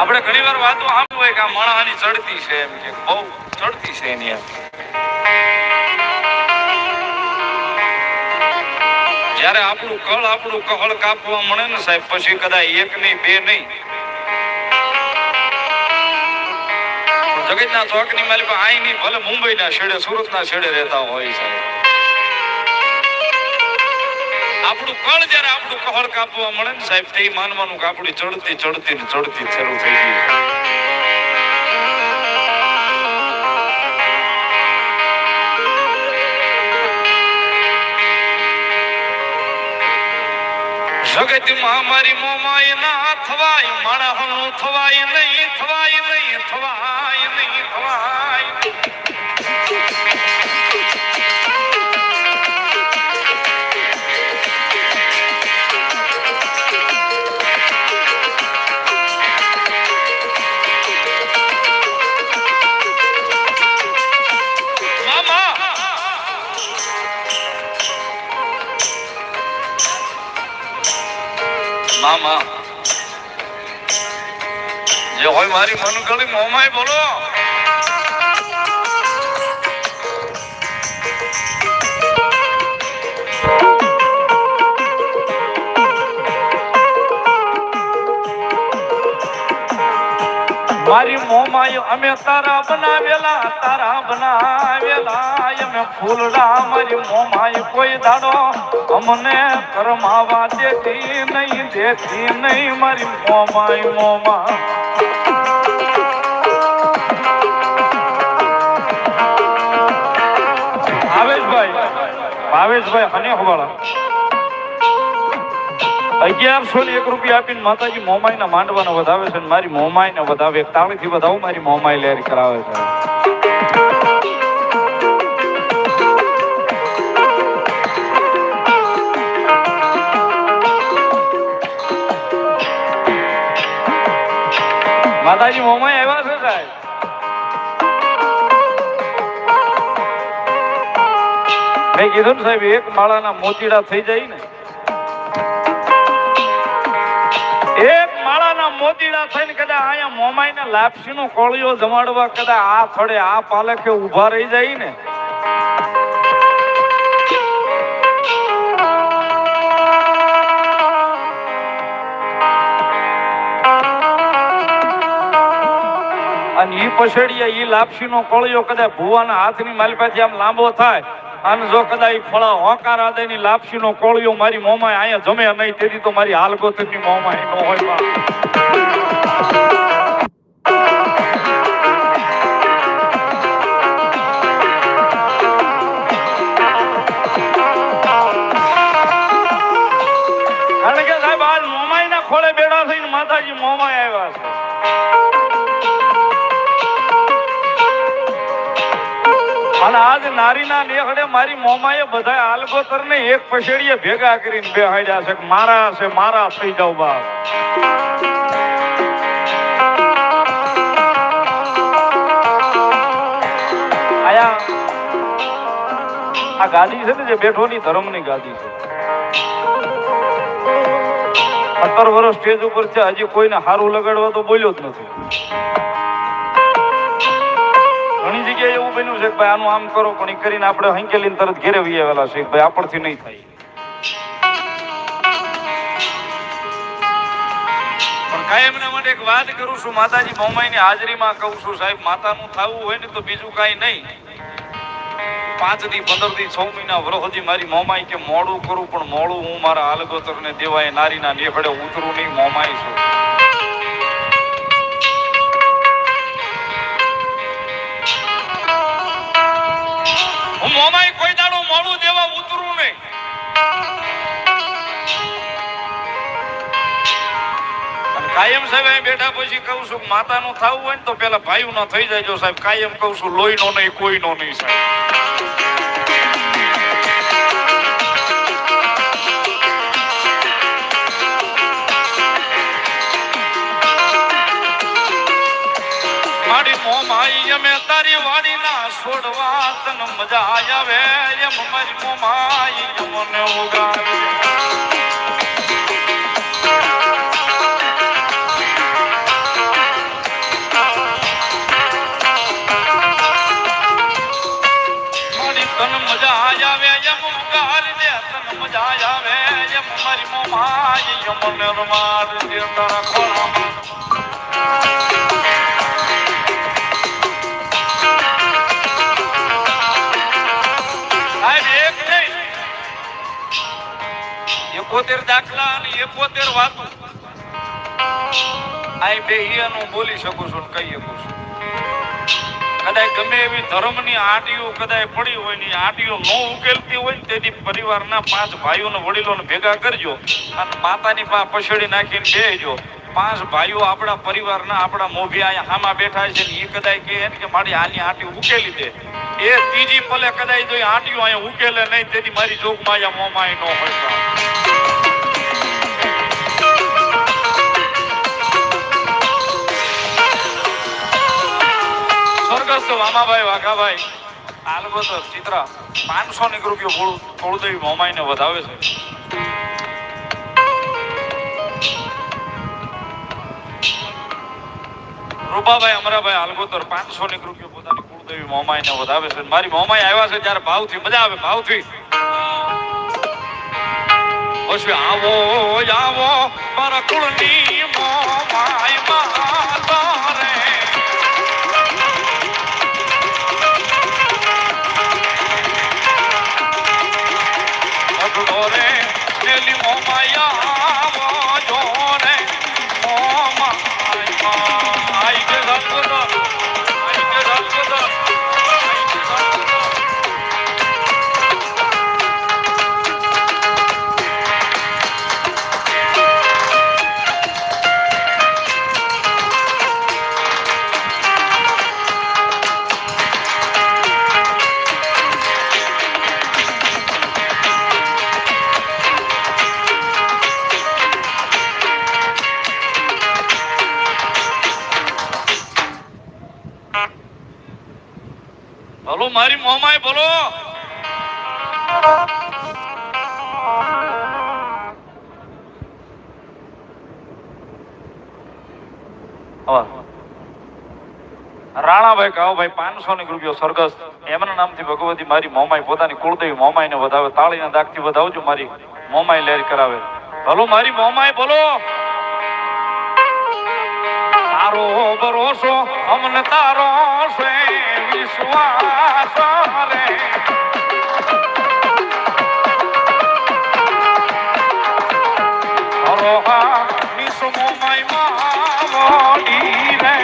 આપણે ઘણી વાર વાતો સાંભળી હોય કે આ માણસની ચડતી છે એમ કે બહુ ચડતી છે એની એમ. જ્યારે આપણું કળ આપણું કહળ કાપવા મળે ને સાહેબ, પછી કદાચ એક નહીં, બે નહીં. જગતના ચોકની માલિક આઈ નહીં ભલે મુંબઈના છેડે, સુરતના છેડે રહેતા હોય સાહેબ. આપણું કણ જ્યારે આપણું કહળ કાપવા મળે ને સાહેબ, તે માનવાનું કે આપણી ચડતી ચડતી ને ચડતી શરૂ થઈ ગઈ. જગતમાં મારી મોમાય ના થવાય માણસનું થવાય નહીં થવાય નહીં. મામા. જે હોય મારી મનગળી મોમાય બોલો. મારી મોમાય અમે તારા બનાવેલા તારા બનાવેલા. અમે ફૂલડા મારી મોમાય કોઈ દાડો. અમને કરમાવા દેતી નહીં દેતી નહીં મારી મોમાય મોમા. ભાવેશભાઈ ભાવેશભાઈ હને હવાળા અગિયારસો ને એક રૂપિયા આપીને માતાજી મોમાઈ ના માંડવાના વધાવે છે અને મારી મોમાઈ ને વધાવે તાળી વધાવું મારી મોમાઈ લેર કરાવે છે. માતાજી મોમાં આવ્યા છે સાહેબ? મેં કીધું ને સાહેબ, એક માળાના મોતીડા થઈ જાય ને. એક માળાના મોતીડા થઈને કદાચ અહીંયા મોમાઈ ને લાપસી નો કોળિયો જમાડવા કદાચ આ થોડે આ પાલકે ઊભા રહી જાય ને. અને ઈ પછેડીએ ઈ લાપસી નો કોળિયો કદાચ ભુવાના હાથની માલપાથી આમ લાંબો થાય. અને જો કદાચ ઈ ફળા હોંકાર આદેની લાપસી નો કોળિયો મારી મોમાં અહીંયા જમે નહીં, તેથી તો મારી હાલગોતરની મોમાં ન હોય કારણ કે સાહેબ, આજ મોમાઈ ખોળે બેઠા થઈને માતાજી મોમાય આવ્યા છે. અને આજ નારીના નેહડે મારી મોમાએ બધા આલગોતર ને એક પછેડીએ ભેગા કરીને બેહાડ્યા છે મારા છે, મારા થઈ જાવ બાપ. આ ગાદી છે ને જે બેઠોની ધર્મની ગાદી છે. સત્તર વર્ષ સ્ટેજ ઉપર છે, હજી કોઈને હારું લગાડવા તો બોલ્યો જ નથી. બન્યું છે ભાઈ, આનું આમ કરો, પણ એ કરીને આપણે હંકેલીને તરત ઘેરે વી આવેલા છે ભાઈ, આપણથી નહીં થાય. કહું છું, સાહેબ, માતાનું થવું હોય ને તો બીજું કાંઈ નહીં. પાંચથી પંદરથી છ મહિના સુધી મારી મોમાઈ કે મોડું કરું, પણ મોડું હું મારા હાલગોતર ને દેવાય નારીના નેફડે ઉતરું નહીં, મોમાઈ છું. હું મોમાઈ કોઈ દાડો મોડું દેવા ઉતરું નહીં. કાયમ સાહેબ, અહીં બેઠા પછી કહું છું, માતાનું થવું હોય ને તો પેલા ભાઈ નો થઈ જાય સાહેબ. કાયમ કહું છું લોહી નો નહીં કોઈ નો નહીં સાહેબ. મારી મોમ મોમાઈ અમે તારી વાડીના છોડવા તન મજા આવે એમ મારી મોમાઈ મને ઉગાડે મારી મોમાઈ મને માર દેતા ખોળામાં. એકોતેર દાખલા અને એકોતેર વાતો. આ બે હું બોલી શકું છું કહી શકું છું. કદાચ ગમે એવી ધર્મની આટીઓ કદાચ પડી હોય ને આટીઓ ન ઉકેલતી હોય ને પરિવારના પાંચ ભાઈઓને વડીલોને ભેગા કરજો અને માતાની પા પછડી નાખીને બેહજો. પાંચ ભાઈઓ આપણા પરિવારના આપણા મોભી અહીંયા હામાં બેઠા છે એ કદાચ કહે કે મારી આની આટી ઉકેલી દે. એ ત્રીજી પલે કદાચ જો આટીઓ અહીંયા ઉકેલે નહીં, તેથી મારી જોગમાં અહીંયા મોમાં ન હોય. સ્વર્ગસ્થ વામાભાઈ વાઘાભાઈ. આલબત ચિત્ર પાંચસો ની રૂપિયો કોળું કોળુદેવી મોમાઈને વધાવે છે. રૂપાભાઈ, અમરાભાઈ આલગોતર પાંચસો ની રૂપિયો પોતાની કુળદેવી મોમાઈને વધાવે છે. મારી મોમાઈ આવ્યા છે ત્યારે ભાવથી મજા આવે, ભાવથી. પછી આવો આવો, મારા કુળની મોમાઈ. ભલો મારી મોમાય ભલો રાણાભાઈ કાવભાઈ પાંચસો ની રૂપિયો સરગસ એમના નામથી ભગવતી મારી મોમાઈ પોતાની કુળદેવી મોમાઈ ને વધાવે. તાળીના દાગથી વધાવજો, મારી મોમાઈ લહેર કરાવે. ભલો, મારી મોમાઈ બોલો. ભરોસો અમને તારો છે વિશ્વાસ રે હરોહા નિસમો માય માવડી રે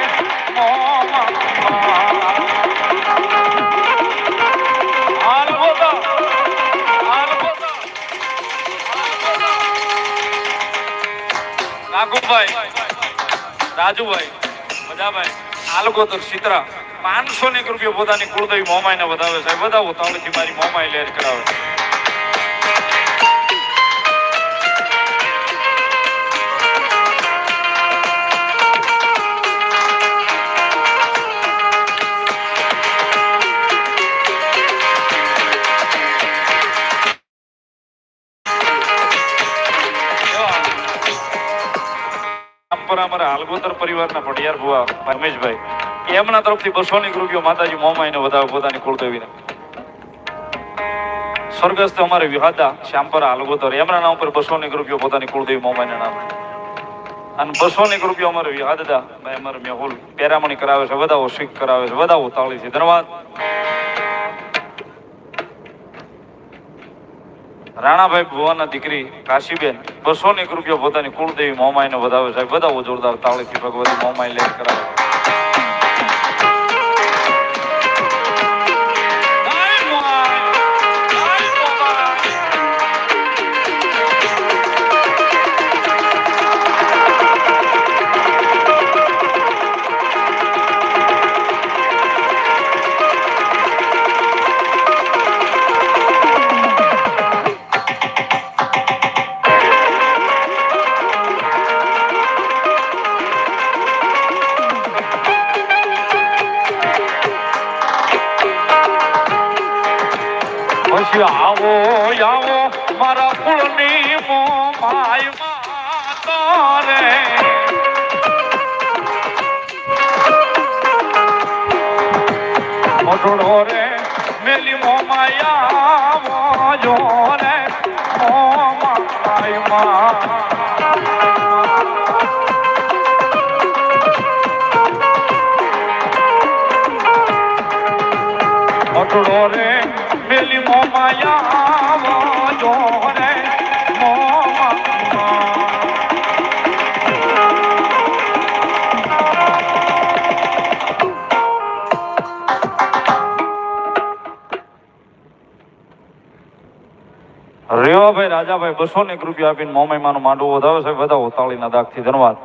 નાગુભાઈ રાજુભાઈ. મજાભાઈ આ લોકો તો ચિત્રા. પાંચસો ની રૂપિયા પોતાની કુળદેવી મોમાઈ ને વધાવે સાહેબ વધાવો તાવડેથી મારી મોમાઈ લહેર કરાવે પરંપરા પરિવારના પડિયાર ભુવા રમેશભાઈ એમના તરફથી બસો ની રૂપિયો માતાજી મોમાઈને વધાવે પોતાની કુળદેવીને. સ્વર્ગસ્થ અમારે વિહાદા શ્યામપરા હાલગોતર. એમના નામ પર બસો ની રૂપિયો પોતાની કુળદેવી મોમાઈના નામે. અને બસો ની રૂપિયો અમારે વિહાદા અમારે મેહુલ, પેરામણી કરાવે છે, વધાવો શીખ કરાવે છે, વધાવો તાળી છે. ધન્યવાદ. રાણાભાઈ ભુવાના દીકરી કાશીબેન બસો એક રૂપિયા પોતાની કુળદેવી મોમાઈને વધાવે સાહેબ વધાવો જોરદાર તાળીથી ભગવતી મોમાઈ લેટ કરાવે આવો આવો મારા ફૂલની મોમાઈ માતા રે. મોઢડો રે મેલી મોમાયા જો રે મોમાઈ આવો રેવાભાઈ, રાજાભાઈ બસો ને એક રૂપિયા આપીને મોમાઈમાનું માંડવું વધાવે છે. બધા ઉતાળીના દાગથી ધન્યવાદ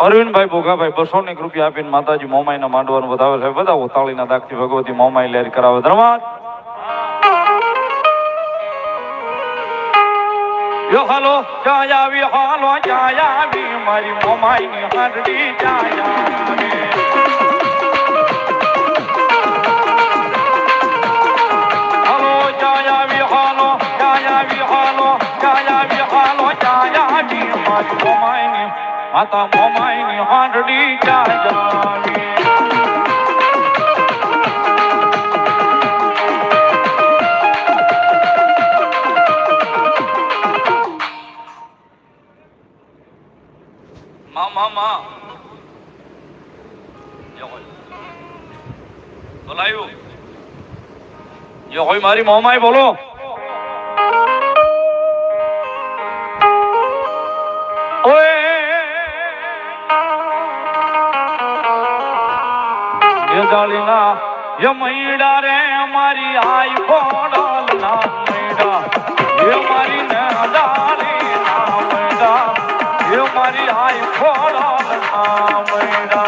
અરવિંદભાઈ ભોગાભાઈ બસો ને રૂપિયા આપીને માતાજી મોમાઈના માંડવાનું વધાવે છે. બધા ઉતાળીના દાખથી ભગવતી મોમાઈ લેર કરાવે. ધન્યવાદ. યો હાલો જાયા આવી, હાલો જાયા આવી. મારી મોમાઈની હાંડડી જાય માતા મોમાઈની હાંડડી જાયાવી મા મા મા બોલાયું. જો હોય મારી મોમાઈ બોલો. એ જાળીના એ મૈડા રે, મારી આઈ ફોડલ ના મૈડા. એ મારી ને ડાળી ના મૈડા. એ મારી આઈ ફોડલ ના મૈડા.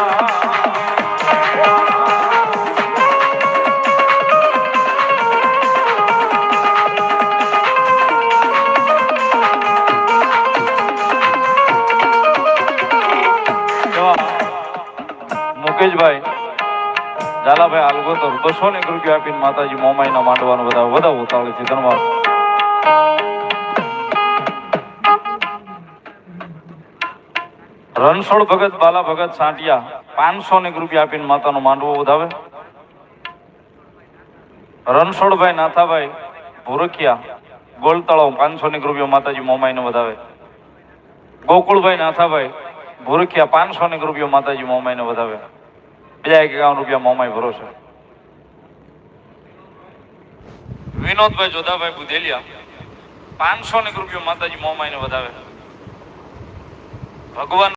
મુકેશભાઈ. ઝાલાભાઈ આલગોતર બસો ને રૂપિયા આપીને માતાજી મોમાઈના માંડવાનું બધા બધા ઉતાવળી છે. ધન્યવાદ. રણછોડ ભગત, બાલા ભગત, સાંટિયા, પાંચસો ને રૂપિયા આપીને માતાનું માંડવો વધાવે. રણછોડભાઈ, નાથાભાઈ, ભુરખિયા ગોળ તળાવ પાંચસો ને રૂપિયા માતાજી મોમાઈને વધાવે. ગોકુળભાઈ, નાથાભાઈ, ભુરખિયા, પાંચસો ને રૂપિયા માતાજી મોમાઈને વધાવે. બીજા એક એકાવન રૂપિયા મોમાઈ ભરોસે. વિનોદભાઈ જોધાભાઈ બુધેલિયા પાંચસો ને રૂપિયા માતાજી મોમાઈને વધાવે. ભગવાન